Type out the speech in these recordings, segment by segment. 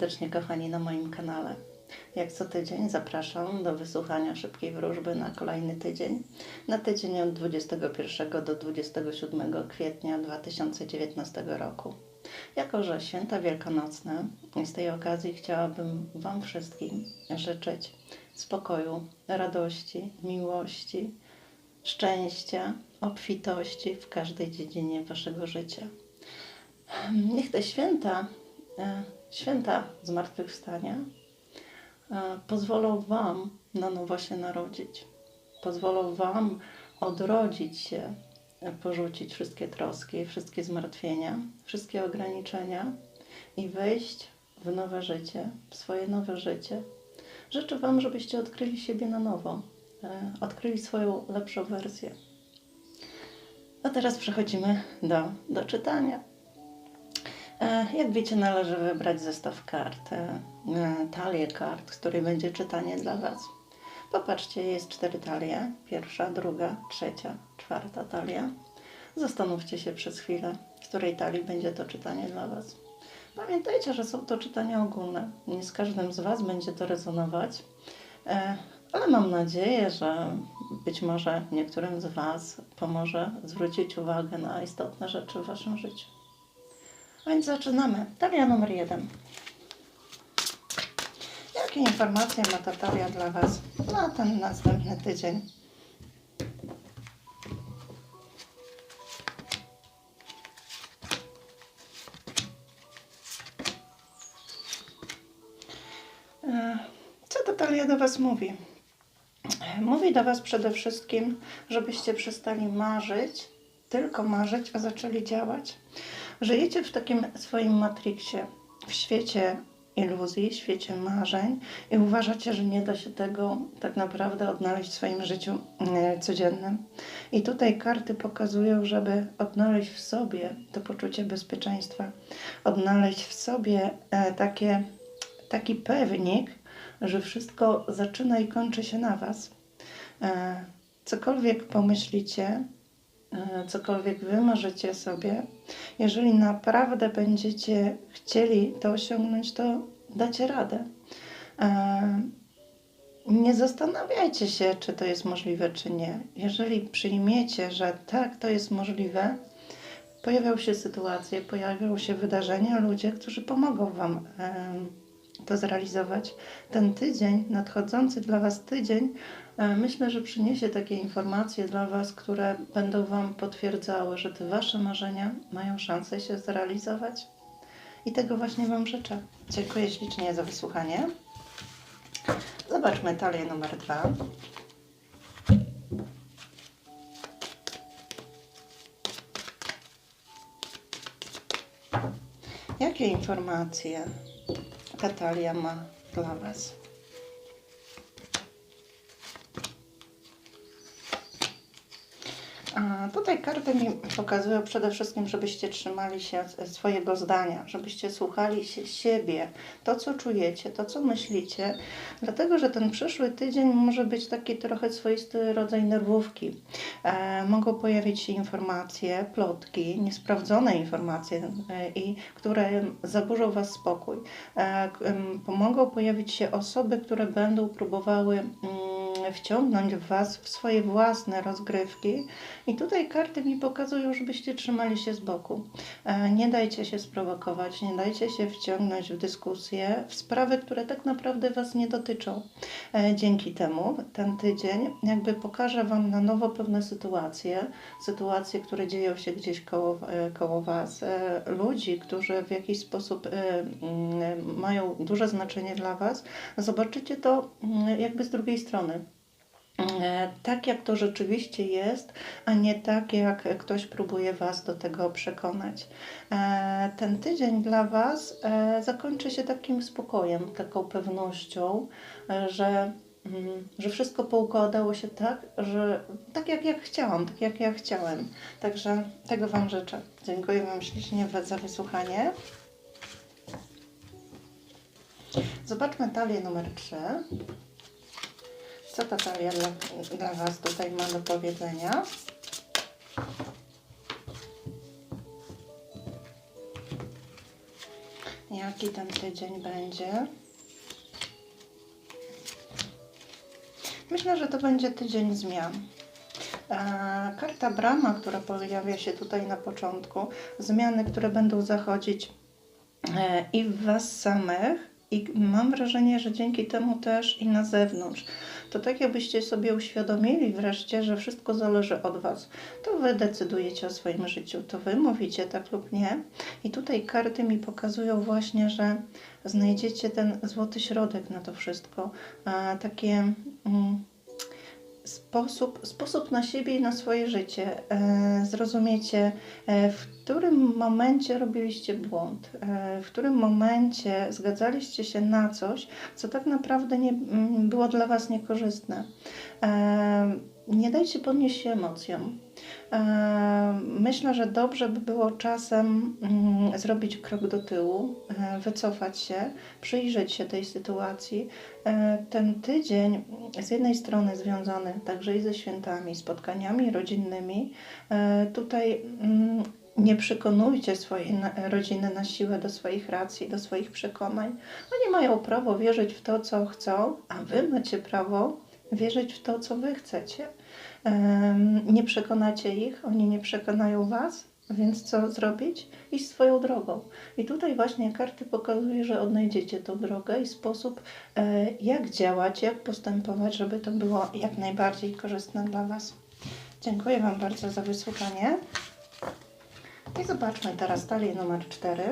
Serdecznie, kochani, na moim kanale. Jak co tydzień zapraszam do wysłuchania szybkiej wróżby na kolejny tydzień. Na tydzień od 21 do 27 kwietnia 2019 roku. Jako, że święta wielkanocne, z tej okazji chciałabym Wam wszystkim życzyć spokoju, radości, miłości, szczęścia, obfitości w każdej dziedzinie Waszego życia. Niech te święta, e, święta zmartwychwstania e, pozwolą Wam na nowo się narodzić. Pozwolą Wam odrodzić się, e, porzucić wszystkie troski, wszystkie zmartwienia, wszystkie ograniczenia i wejść w nowe życie, w swoje nowe życie. Życzę Wam, żebyście odkryli siebie na nowo, e, odkryli swoją lepszą wersję. A teraz przechodzimy do, do czytania. E, Jak wiecie, należy wybrać zestaw kart, e, talię kart, z której będzie czytanie dla Was. Popatrzcie, jest cztery talie. Pierwsza, druga, trzecia, czwarta talia. Zastanówcie się przez chwilę, z której talii będzie to czytanie dla Was. Pamiętajcie, że są to czytania ogólne. Nie z każdym z Was będzie to rezonować, e, ale mam nadzieję, że być może niektórym z Was pomoże zwrócić uwagę na istotne rzeczy w Waszym życiu. Więc zaczynamy. Talia numer jeden. Jakie informacje ma ta talia dla Was na ten następny tydzień? E, Co ta talia do Was mówi? Mówi do Was przede wszystkim, żebyście przestali marzyć, tylko marzyć, a zaczęli działać. Żyjecie w takim swoim matriksie, w świecie iluzji, świecie marzeń i uważacie, że nie da się tego tak naprawdę odnaleźć w swoim życiu e, codziennym. I tutaj karty pokazują, żeby odnaleźć w sobie to poczucie bezpieczeństwa, odnaleźć w sobie e, takie, taki pewnik, że wszystko zaczyna i kończy się na Was. E, Cokolwiek pomyślicie, e, cokolwiek wymarzycie sobie, jeżeli naprawdę będziecie chcieli to osiągnąć, to dacie radę. E, Nie zastanawiajcie się, czy to jest możliwe, czy nie. Jeżeli przyjmiecie, że tak, to jest możliwe, pojawią się sytuacje, pojawią się wydarzenia, ludzie, którzy pomogą Wam to zrealizować. Ten tydzień, nadchodzący dla Was tydzień, e, myślę, że przyniesie takie informacje dla Was, które będą Wam potwierdzały, że te Wasze marzenia mają szansę się zrealizować. I tego właśnie Wam życzę. Dziękuję ślicznie za wysłuchanie. Zobaczmy talię numer dwa. Jakie informacje ta talia ma dla Was? Tutaj karty mi pokazują przede wszystkim, żebyście trzymali się swojego zdania, żebyście słuchali się siebie, to co czujecie, to co myślicie, dlatego że ten przyszły tydzień może być taki trochę swoisty rodzaj nerwówki. E, mogą pojawić się informacje, plotki, niesprawdzone informacje, e, i które zaburzą Was spokój. E, em, pomogą pojawić się osoby, które będą próbowały mm, wciągnąć Was w swoje własne rozgrywki. I tutaj karty mi pokazują, żebyście trzymali się z boku. E, Nie dajcie się sprowokować, nie dajcie się wciągnąć w dyskusję, w sprawy, które tak naprawdę Was nie dotyczą. E, Dzięki temu ten tydzień jakby pokaże Wam na nowo pewne sytuacje, sytuacje, które dzieją się gdzieś koło, e, koło Was, ludzi, którzy w jakiś sposób mają duże znaczenie dla Was. Zobaczycie to mm, jakby z drugiej strony. E, tak, jak to rzeczywiście jest, a nie tak, jak ktoś próbuje Was do tego przekonać. E, Ten tydzień dla Was e, zakończy się takim spokojem, taką pewnością, że, mm, że wszystko poukładało się tak, że tak jak ja chciałam, tak jak ja chciałem. Także tego Wam życzę. Dziękuję Wam ślicznie za wysłuchanie. Zobaczmy talię numer 3. Co ta talia dla, dla Was tutaj ma do powiedzenia? jaki ten tydzień będzie. Myślę, że to będzie tydzień zmian. Karta Brama, która pojawia się tutaj na początku, zmiany, które będą zachodzić e, i w Was samych, i mam wrażenie, że dzięki temu też i na zewnątrz. To tak jakbyście sobie uświadomili wreszcie, że wszystko zależy od Was. To Wy decydujecie o swoim życiu, to Wy mówicie tak lub nie. I tutaj karty mi pokazują właśnie, że znajdziecie ten złoty środek na to wszystko. E, takie. Mm, sposób, sposób na siebie i na swoje życie. E, zrozumiecie, e, w którym momencie robiliście błąd, e, w którym momencie zgadzaliście się na coś, co tak naprawdę nie mm, było dla Was niekorzystne. Nie dajcie podnieść się emocjom. E, Myślę, że dobrze by było czasem mm, zrobić krok do tyłu, e, wycofać się, przyjrzeć się tej sytuacji. E, Ten tydzień z jednej strony związany także i ze świętami, spotkaniami rodzinnymi. Tutaj mm, nie przekonujcie swojej rodziny na siłę do swoich racji, do swoich przekonań. Oni mają prawo wierzyć w to, co chcą, a wy macie prawo wierzyć w to, co wy chcecie. Nie przekonacie ich, oni nie przekonają was, więc co zrobić? Iść swoją drogą. I tutaj właśnie karty pokazują, że odnajdziecie tą drogę i sposób, e, jak działać, jak postępować, żeby to było jak najbardziej korzystne dla was. Dziękuję Wam bardzo za wysłuchanie. I zobaczmy teraz talię numer 4.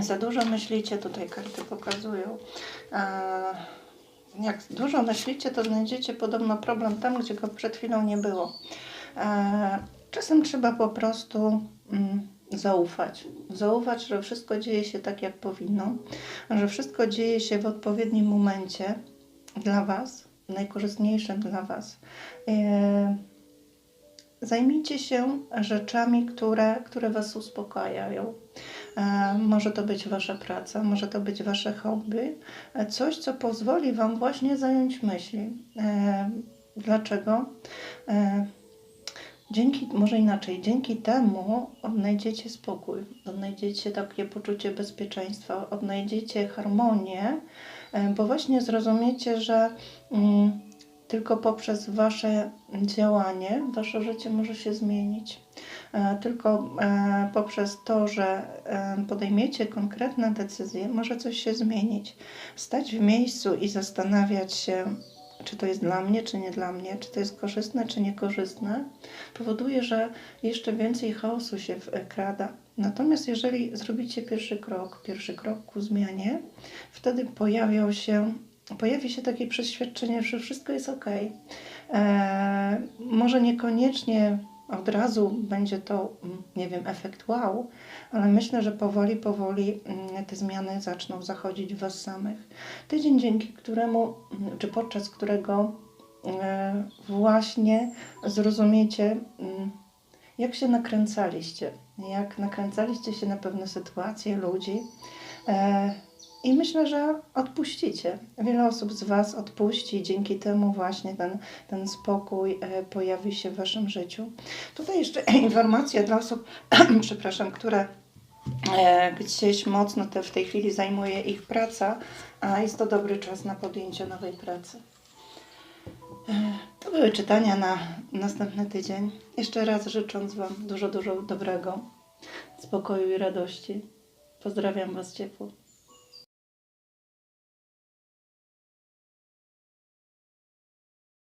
Za dużo myślicie, tutaj karty pokazują. E, Jak dużo myślicie, to znajdziecie podobno problem tam, gdzie go przed chwilą nie było. E, Czasem trzeba po prostu mm, zaufać. Zaufać, że wszystko dzieje się tak, jak powinno, że wszystko dzieje się w odpowiednim momencie dla Was, najkorzystniejszym dla Was. E, Zajmijcie się rzeczami, które, które Was uspokajają. E, Może to być Wasza praca, może to być Wasze hobby, e, coś, co pozwoli Wam właśnie zająć myśli. E, Dlaczego? Dzięki, może inaczej, dzięki temu odnajdziecie spokój, odnajdziecie takie poczucie bezpieczeństwa, odnajdziecie harmonię, bo właśnie zrozumiecie, że mm, tylko poprzez Wasze działanie Wasze życie może się zmienić. E, Tylko e, poprzez to, że e, podejmiecie konkretne decyzje, może coś się zmienić. Stać w miejscu i zastanawiać się, czy to jest dla mnie, czy nie dla mnie, czy to jest korzystne, czy niekorzystne, powoduje, że jeszcze więcej chaosu się wkrada. Natomiast jeżeli zrobicie pierwszy krok, pierwszy krok ku zmianie, wtedy pojawią się, pojawi się takie przeświadczenie, że wszystko jest ok. E, może niekoniecznie od razu będzie to, mm, nie wiem, efekt wow, ale myślę, że powoli, powoli mm, te zmiany zaczną zachodzić w Was samych. Tydzień, dzięki któremu, mm, czy podczas którego e, właśnie zrozumiecie, jak się nakręcaliście, jak nakręcaliście się na pewne sytuacje, ludzi. I myślę, że odpuścicie. Wiele osób z Was odpuści, dzięki temu właśnie ten, ten spokój e, pojawi się w Waszym życiu. Tutaj jeszcze informacja dla osób, przepraszam, które e, gdzieś mocno te, w tej chwili zajmuje ich praca, a jest to dobry czas na podjęcie nowej pracy. E, To były czytania na następny tydzień. Jeszcze raz życząc Wam dużo, dużo dobrego, spokoju i radości. Pozdrawiam Was ciepło.